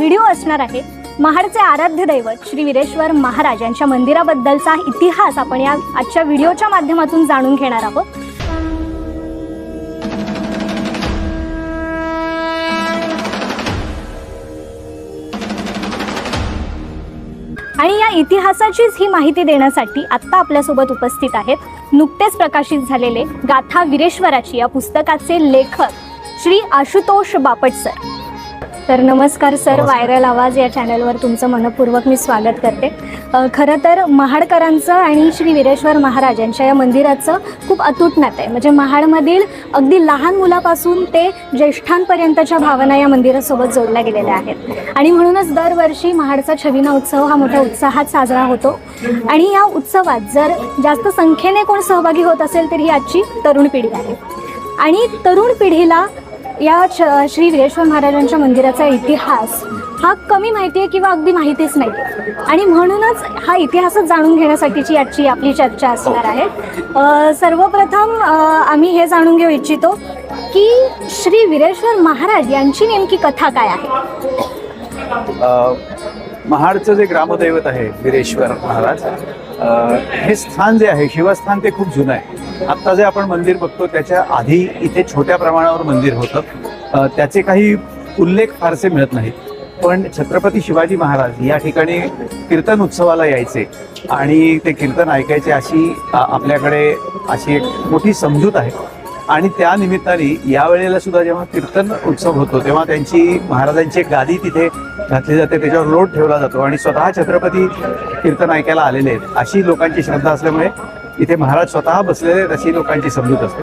Video असणार आहे. महाडचे आराध्य दैवत श्री विरेश्वर महाराज यांच्या मंदिराबद्दलचा इतिहास आपण या आजच्या व्हिडिओच्या माध्यमातून जाणून घेणार आहोत. आणि या इतिहासाचीच ही माहिती देण्यासाठी आत्ता आपल्यासोबत उपस्थित आहेत नुकतेच प्रकाशित झालेले गाथा विरेश्वराची या पुस्तकाचे लेखक श्री आशुतोष बापट सर. तर नमस्कार सर. व्हायरल आवाज या चॅनलवर तुमचं मनपूर्वक मी स्वागत करते. खरं तर महाडकरांचं आणि श्री विरेश्वर महाराज यांच्या या मंदिराचं खूप अतूट नातं आहे. म्हणजे महाडमधील अगदी लहान मुलापासून ते ज्येष्ठांपर्यंतच्या भावना या मंदिरासोबत जोडल्या गेलेल्या आहेत. आणि म्हणूनच दरवर्षी महाडचा छबिना उत्सव हा मोठ्या उत्साहात साजरा होतो. आणि या उत्सवात जर जास्त संख्येने कोण सहभागी होत असेल तर ही आजची तरुण पिढी आहे. आणि तरुण पिढीला या छ श्री वीरेश्वर महाराजांच्या मंदिराचा इतिहास हा कमी माहिती आहे किंवा अगदी माहितीच नाही आणि म्हणूनच हा इतिहासच जाणून घेण्यासाठीची आजची आपली चर्चा असणार आहे. सर्वप्रथम आम्ही हे जाणून घेऊ इच्छितो की श्री वीरेश्वर महाराज यांची नेमकी कथा काय आहे? महाडचं जे ग्रामदैवत आहे वीरेश्वर महाराज हे स्थान जे आहे शिवस्थान ते खूप जुनं आहे. आत्ता जे आपण मंदिर बघतो त्याच्या आधी इथे छोट्या प्रमाणावर मंदिर होतं. त्याचे काही उल्लेख फारसे मिळत नाहीत. पण छत्रपती शिवाजी महाराज या ठिकाणी कीर्तन उत्सवाला यायचे आणि ते कीर्तन ऐकायचे अशी आपल्याकडे अशी एक मोठी समजूत आहे. आणि त्या निमित्ताने यावेळेला सुद्धा जेव्हा कीर्तन उत्सव होतो तेव्हा त्यांची महाराजांची गादी तिथे घातली जाते त्याच्यावर लोट ठेवला जातो आणि स्वतः छत्रपती कीर्तन ऐकायला आलेले आहेत. अशी लोकांची श्रद्धा असल्यामुळे इथे महाराज स्वतः बसलेले आहेत अशी लोकांची समजूत असते.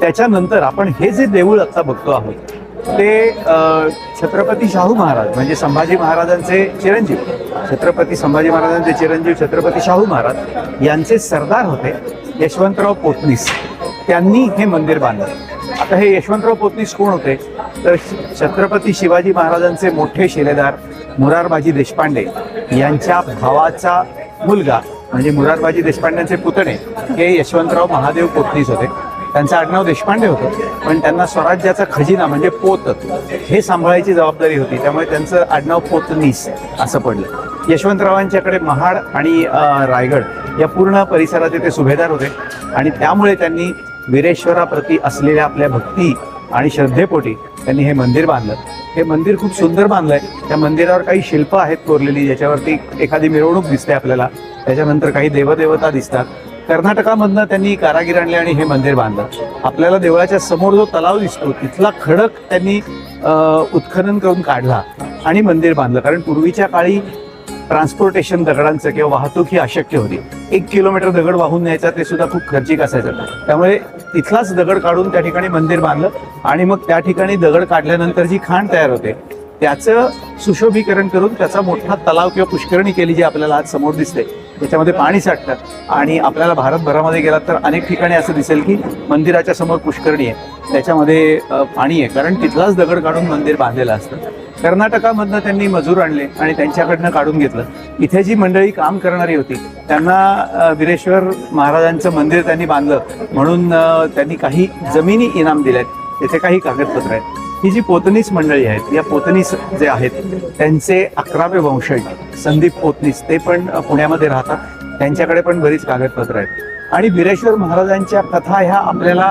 त्याच्यानंतर आपण हे जे देऊळ आत्ता बघतो आहोत ते छत्रपती शाहू महाराज म्हणजे संभाजी महाराजांचे चिरंजीव. छत्रपती संभाजी महाराजांचे चिरंजीव छत्रपती शाहू महाराज यांचे सरदार होते यशवंतराव पोतनीस त्यांनी हे मंदिर बांधलं. आता हे यशवंतराव पोतनीस कोण होते? तर छत्रपती शिवाजी महाराजांचे मोठे शिलेदार मुरारबाजी देशपांडे यांच्या भावाचा मुलगा म्हणजे मुरारबाजी देशपांड्यांचे पुतणे हे यशवंतराव महादेव पोतनीस होते. त्यांचं आडनाव देशपांडे होतं पण त्यांना स्वराज्याचा खजिना म्हणजे पोत हे सांभाळायची जबाबदारी होती. त्यामुळे त्यांचं आडनाव पोतनीस असं पडलं. यशवंतरावांच्याकडे महाड आणि रायगड या पूर्ण परिसराचे ते सुभेदार होते. आणि त्यामुळे त्यांनी वीरेश्वराप्रती असलेल्या आपल्या भक्ती आणि श्रद्धेपोटी त्यांनी हे मंदिर बांधलं. हे मंदिर खूप सुंदर बांधलंय. त्या मंदिरावर काही शिल्प आहेत कोरलेली ज्याच्यावरती एखादी मिरवणूक दिसते आपल्याला. त्याच्यानंतर काही देवदेवता दिसतात. कर्नाटकामधनं त्यांनी कारागीर आणले आणि हे मंदिर बांधलं. आपल्याला देवळाच्या समोर जो तलाव दिसतो तिथला खडक त्यांनी उत्खनन करून काढला आणि मंदिर बांधलं. कारण पूर्वीच्या काळी ट्रान्सपोर्टेशन दगडांचं किंवा वाहतूक ही अशक्य होती. एक किलोमीटर दगड वाहून न्यायचा ते सुद्धा खूप खर्चिक असायचं. त्यामुळे तिथलाच दगड काढून त्या ठिकाणी मंदिर बांधलं आणि मग त्या ठिकाणी दगड काढल्यानंतर जी खाण तयार होते. त्याचं सुशोभीकरण करून त्याचा मोठा तलाव किंवा पुष्करणी केली जी आपल्याला आज समोर दिसते. त्याच्यामध्ये पाणी साठतं. आणि आपल्याला भारतभरामध्ये गेलात तर अनेक ठिकाणी असं दिसेल की मंदिराच्या समोर पुष्करणी आहे त्याच्यामध्ये पाणी आहे. कारण तिथलाच दगड काढून मंदिर बांधलेलं असतं. कर्नाटकामधनं त्यांनी मजूर आणले आणि त्यांच्याकडनं काढून घेतलं. इथे जी मंडळी काम करणारी होती त्यांना विरेश्वर वीरेश्वर महाराजांचं मंदिर त्यांनी बांधलं. म्हणून त्यांनी काही जमिनी इनाम दिल्यात. त्याचे काही कागदपत्र आहेत. ही जी पोतनीस मंडळी आहेत या पोतनीस जे आहेत त्यांचे अकरावे वंशज संदीप पोतनीस ते पण पुण्यामध्ये राहतात. त्यांच्याकडे पण बरीच कागदपत्र आहेत. आणि वीरेश्वर महाराजांच्या कथा ह्या आपल्याला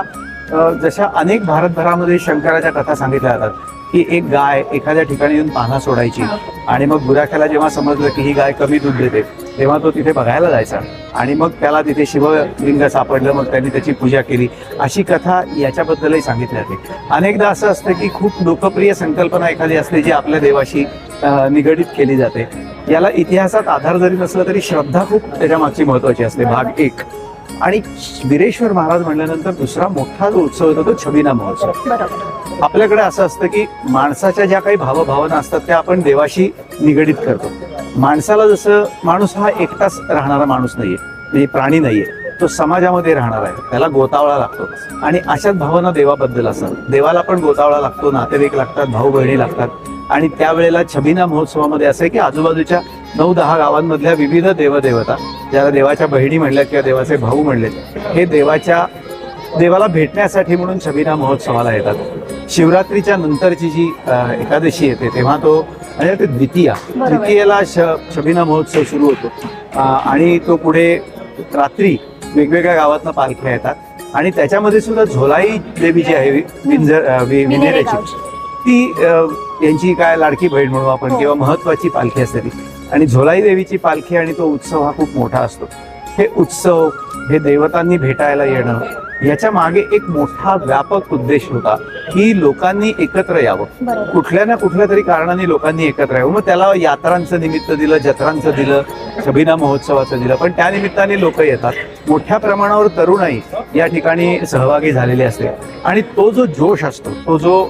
जशा अनेक भारतभरामध्ये शंकराच्या कथा सांगितल्या जातात की एक गाय एखाद्या ठिकाणी येऊन पाना सोडायची आणि मग गुराख्याला जेव्हा समजलं की ही गाय कमी दूध देते तेव्हा तो तिथे बघायला जायचा. आणि मग त्याला तिथे शिवलिंग सापडलं मग त्यांनी त्याची पूजा केली. अशी कथा याच्याबद्दलही सांगितली जाते. अनेकदा असं असतं की खूप लोकप्रिय संकल्पना एखादी असते जी आपल्या देवाशी निगडीत केली जाते. याला इतिहासात आधार जरी नसला तरी श्रद्धा खूप त्याच्या मागची महत्वाची असते. भाग एक. आणि वीरेश्वर महाराज म्हणल्यानंतर दुसरा मोठा जो उत्सव येतो तो छबिना महोत्सव. आपल्याकडे असं असतं की माणसाच्या ज्या काही भावभावना असतात त्या आपण देवाशी निगडीत करतो. माणसाला जसं माणूस हा एकटाच राहणारा माणूस नाहीये म्हणजे प्राणी नाहीये तो समाजामध्ये राहणार आहे त्याला गोतावळा लागतो. आणि अशाच भावना देवाबद्दल असतात. देवाला पण गोतावळा लागतो नातेवाईक लागतात भाऊ बहिणी लागतात. आणि त्यावेळेला छबिना महोत्सवामध्ये असं आहे की आजूबाजूच्या नऊ दहा गावांमधल्या विविध देवदेवता ज्याला देवाच्या बहिणी म्हणल्या किंवा देवाचे भाऊ म्हणले हे देवाच्या देवाला भेटण्यासाठी म्हणून छबिना महोत्सवाला येतात. शिवरात्रीच्या नंतरची जी एकादशी येते तेव्हा तो म्हणजे ते द्वितीया. द्वितीयेला श शबिना महोत्सव सुरू होतो आणि तो पुढे रात्री वेगवेगळ्या गावातनं पालख्या येतात आणि त्याच्यामध्ये सुद्धा झोलाई देवी जी आहे वि- विंझर अ, वि- विनेरे विनेरेची गावची. ती यांची काय लाडकी बहीण म्हणू आपण हो. किंवा महत्वाची पालखी असते ती आणि झोलाई देवीची पालखी आणि तो उत्सव हा खूप मोठा असतो हे उत्सव हे देवतांनी भेटायला येणं याच्या मागे एक मोठा व्यापक उद्देश होता की लोकांनी एकत्र यावं. कुठल्या ना कुठल्या तरी कारणाने लोकांनी एकत्र यावं. मग त्याला यात्रांचं निमित्त दिलं जत्रांचं दिलं शबिना महोत्सवाचं दिलं. पण त्या निमित्ताने लोक येतात. मोठ्या प्रमाणावर तरुणाई या ठिकाणी सहभागी झालेली असते. आणि तो जो जोश असतो तो जो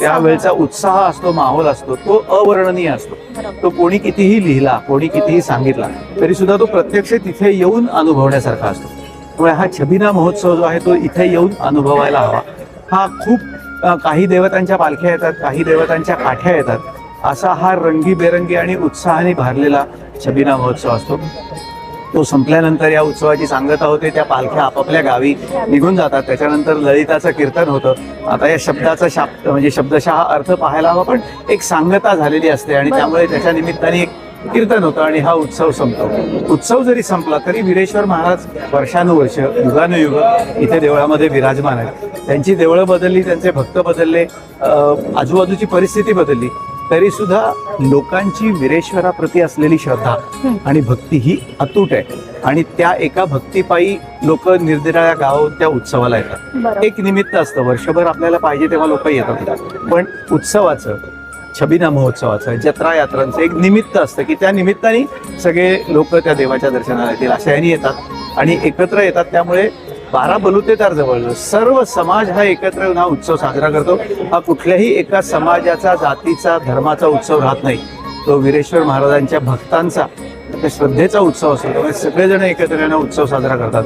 त्यावेळेचा उत्साह असतो माहोल असतो तो अवर्णनीय असतो. तो कोणी कितीही लिहिला कोणी कितीही सांगितला तरी सुद्धा तो प्रत्यक्ष तिथे येऊन अनुभवण्यासारखा असतो. त्यामुळे हा छबिना महोत्सव जो आहे तो इथे येऊन अनुभवायला हवा. हा खूप काही देवतांच्या पालख्या येतात काही देवतांच्या काठ्या येतात. असा हा रंगीबेरंगी आणि उत्साहाने भारलेला छबिना महोत्सव असतो. तो संपल्यानंतर या उत्सवाची सांगता होते त्या पालख्या आपापल्या गावी निघून जातात. त्याच्यानंतर ललिताचं कीर्तन होतं. आता या शब्दाचा शाप म्हणजे शब्दशः अर्थ पाहायला हवा पण एक सांगता झालेली असते आणि. त्यामुळे त्याच्या निमित्ताने एक कीर्तन होतं आणि हा उत्सव संपतो उत्सव जरी संपला तरी वीरेश्वर महाराज वर्षानुवर्ष युगानुयुग इथे देवळामध्ये विराजमान आहेत त्यांची देवळं बदलली त्यांचे भक्त बदलले आजूबाजूची परिस्थिती बदलली तरी सुद्धा लोकांची विरेश्वराप्रती असलेली श्रद्धा. आणि भक्ती ही अतूट आहे आणि त्या एका भक्तीपायी लोक निर्दिराळ्या गावात त्या उत्सवाला येतात एक निमित्त असतं वर्षभर आपल्याला पाहिजे तेव्हा लोक येतात. पण उत्सवाचं छबिना महोत्सवाचं जत्रा यात्रांचं एक निमित्त असतं की त्या निमित्ताने सगळे लोक त्या देवाच्या दर्शनाला येतील अशा यांनी येतात. आणि एकत्र येतात त्यामुळे बारा बलुतेदार जवळ सर्व समाज हा एकत्र येऊन हा उत्सव साजरा करतो. हा कुठल्याही एका समाजाचा जातीचा धर्माचा उत्सव राहत नाही. तो वीरेश्वर महाराजांच्या भक्तांचा श्रद्धेचा उत्सव असतो. त्यामुळे सगळेजण एकत्र येणं उत्सव साजरा करतात.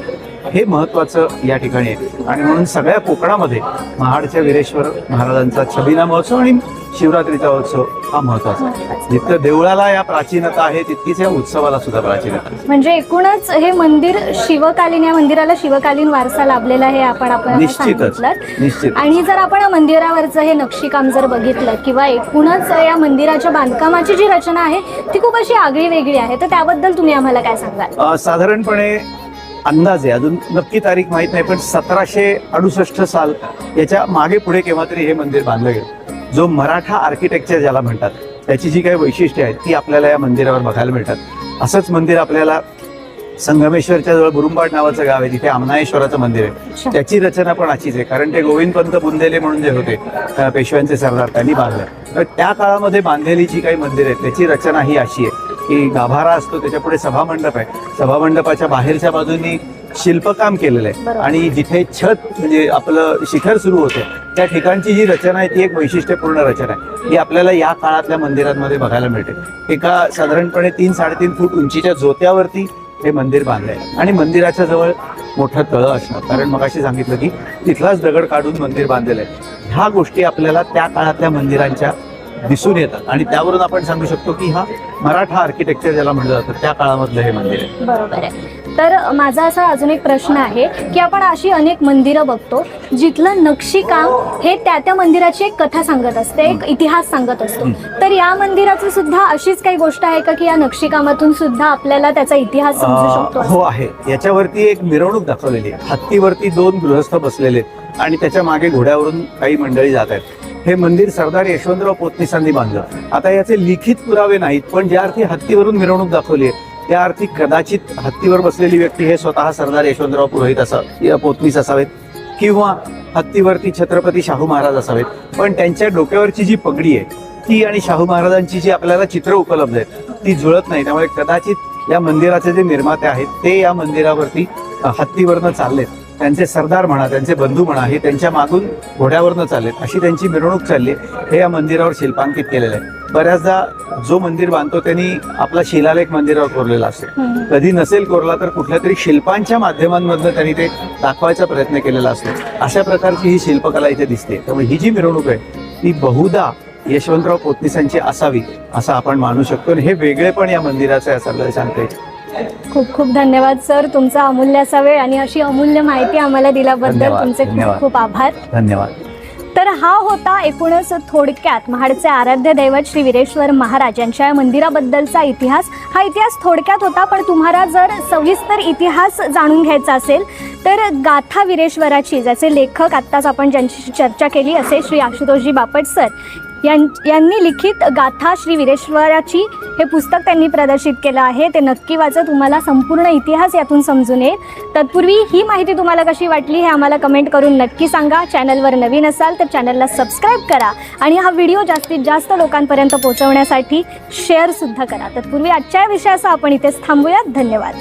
हे महत्वाचं या ठिकाणी आहे. आणि म्हणून सगळ्या कोकणामध्ये महाडच्या वीरेश्वर महाराजांचा छबिना महोत्सव आणि शिवरात्रीचा उत्सव हा महत्त्वाचा आहे. जितकं देवळाला या प्राचीनता आहे तितकीच या उत्सवाला सुद्धा प्राचीनता. म्हणजे एकूणच हे मंदिर शिवकालीन या मंदिराला शिवकालीन वारसा लाभलेला आहे आपण आपण निश्चितच निश्चित आणि जर आपण या मंदिरावरचं हे नक्षीकाम जर बघितलं किंवा एकूणच या मंदिराच्या बांधकामाची जी रचना आहे ती खूप अशी आगळी वेगळी आहे. तर त्याबद्दल तुम्ही आम्हाला काय सांगाल? साधारणपणे अंदाजे अजून नक्की तारीख माहीत नाही पण सतराशे अडुसष्ट साल याच्या मागे पुढे केव्हा तरी हे मंदिर बांधलं गेलं. जो मराठा आर्किटेक्चर ज्याला म्हणतात त्याची जी काही वैशिष्ट्ये आहेत ती आपल्याला या मंदिरावर बघायला मिळतात. असंच मंदिर आपल्याला संगमेश्वरच्या जवळ बुरुंबाड नावाचं गाव आहे तिथे आमनाळेश्वराचं मंदिर आहे. त्याची रचना पण अशीच आहे कारण ते गोविंदपंत बुंदेले म्हणून जे होते पेशव्यांचे सरदार त्यांनी बांधलं. तर त्या काळामध्ये बांधलेली जी काही मंदिर आहेत त्याची रचना ही अशी आहे. की गाभारा असतो त्याच्या पुढे सभामंडप आहे. सभामंडपाच्या बाहेरच्या बाजूनी शिल्पकाम केलेलं आहे. आणि जिथे छत म्हणजे आपलं शिखर सुरू होतं त्या ठिकाणची जी रचना आहे ती एक वैशिष्ट्यपूर्ण रचना आहे. ही आपल्याला या काळातल्या मंदिरांमध्ये बघायला मिळते. एका साधारणपणे तीन साडेतीन फूट उंचीच्या जोत्यावरती हे मंदिर बांधलंय आणि मंदिराच्या जवळ मोठं तळं असणार. कारण मग सांगितलं की तिथलाच दगड काढून मंदिर बांधलेलं आहे. ह्या गोष्टी आपल्याला त्या काळातल्या मंदिरांच्या दिसून येतात. आणि त्यावरून आपण सांगू शकतो की हा मराठा आर्किटेक्चर ज्याला म्हटलं जातं त्या काळामधलं हे मंदिर आहे. बरोबर आहे. तर माझा असा अजून एक प्रश्न आहे की आपण अशी अनेक मंदिरं बघतो जिथलं नक्षीकाम हे त्या त्या मंदिराची एक कथा सांगत असते एक इतिहास सांगत असतो. तर या मंदिराचं सुद्धा अशीच काही गोष्ट आहे का की या नक्षीकामातून सुद्धा आपल्याला त्याचा इतिहास समजू शकतो हो आहे. याच्यावरती एक मिरवणूक दाखवलेली आहे. हत्तीवरती दोन गृहस्थ बसलेले आणि त्याच्यामागे घोड्यावरून काही मंडळी जात आहेत. हे मंदिर सरदार यशवंतराव पोतनीसांनी बांधलं. आता याचे लिखित पुरावे नाहीत पण ज्या अर्थी हत्तीवरून मिरवणूक दाखवली आहे त्या अर्थी कदाचित हत्तीवर बसलेली व्यक्ती हे स्वतः सरदार यशवंतराव पुरोहित असा या पोतनीस असावेत किंवा हत्तीवरती छत्रपती शाहू महाराज असावेत. पण त्यांच्या डोक्यावरची जी पगडी आहे ती आणि शाहू महाराजांची जी आपल्याला चित्र उपलब्ध आहेत ती जुळत नाही. त्यामुळे कदाचित या मंदिराचे जे निर्माते आहेत ते या मंदिरावरती हत्तीवरनं चाललेत. त्यांचे सरदार म्हणा त्यांचे बंधू म्हणा हे त्यांच्या मागून घोड्यावरनं चाललेत. अशी त्यांची मिरवणूक चालली. हे या मंदिरावर शिल्पांकित केलेलं आहे. बऱ्याचदा जो मंदिर बांधतो त्यांनी आपला शिलालेख मंदिरावर कोरलेला असतो. कधी नसेल कोरला तर कुठल्या तरी शिल्पांच्या माध्यमांमधनं त्यांनी ते दाखवायचा प्रयत्न केलेला असतो. अशा प्रकारची ही शिल्पकला इथे दिसते. त्यामुळे ही जी मिरवणूक आहे ती बहुधा यशवंतराव पोतनीसांची असावी असं आपण मानू शकतो. आणि हे वेगळे पण या मंदिराचं आहे असं आपल्याला सांगता येईल. खूप खूप धन्यवाद सर. तुमचा अमूल्य असा वेळ आणि अशी अमूल्य माहिती आम्हाला दिल्याबद्दल धन्यवाद, तुमचे खूप धन्यवाद. खूप आभार. धन्यवाद. तर हा होता एकूणच थोडक्यात महाडचे आराध्य दैवत श्री वीरेश्वर महाराज यांच्या या मंदिराबद्दलचा इतिहास. हा इतिहास थोडक्यात होता पण तुम्हाला जर सविस्तर इतिहास जाणून घ्यायचा असेल तर गाथा वीरेश्वराची ज्याचे लेखक आत्ताच आपण ज्यांची चर्चा केली असे श्री आशुतोषजी बापट सर यां यांनी लिखित गाथा श्री वीरेश्वराची हे पुस्तक त्यांनी प्रदर्शित केलं आहे. ते नक्की वाचा तुम्हाला संपूर्ण इतिहास यातून समजून येईल. तत्पूर्वी ही माहिती तुम्हाला कशी वाटली हे आम्हाला कमेंट करून नक्की सांगा. चॅनलवर नवीन असाल तर चॅनलला सबस्क्राईब करा आणि हा व्हिडिओ जास्तीत जास्त लोकांपर्यंत पोहोचवण्यासाठी शेअरसुद्धा करा. तत्पूर्वी आजच्या विषयाचा आपण इथेच थांबूयात. धन्यवाद.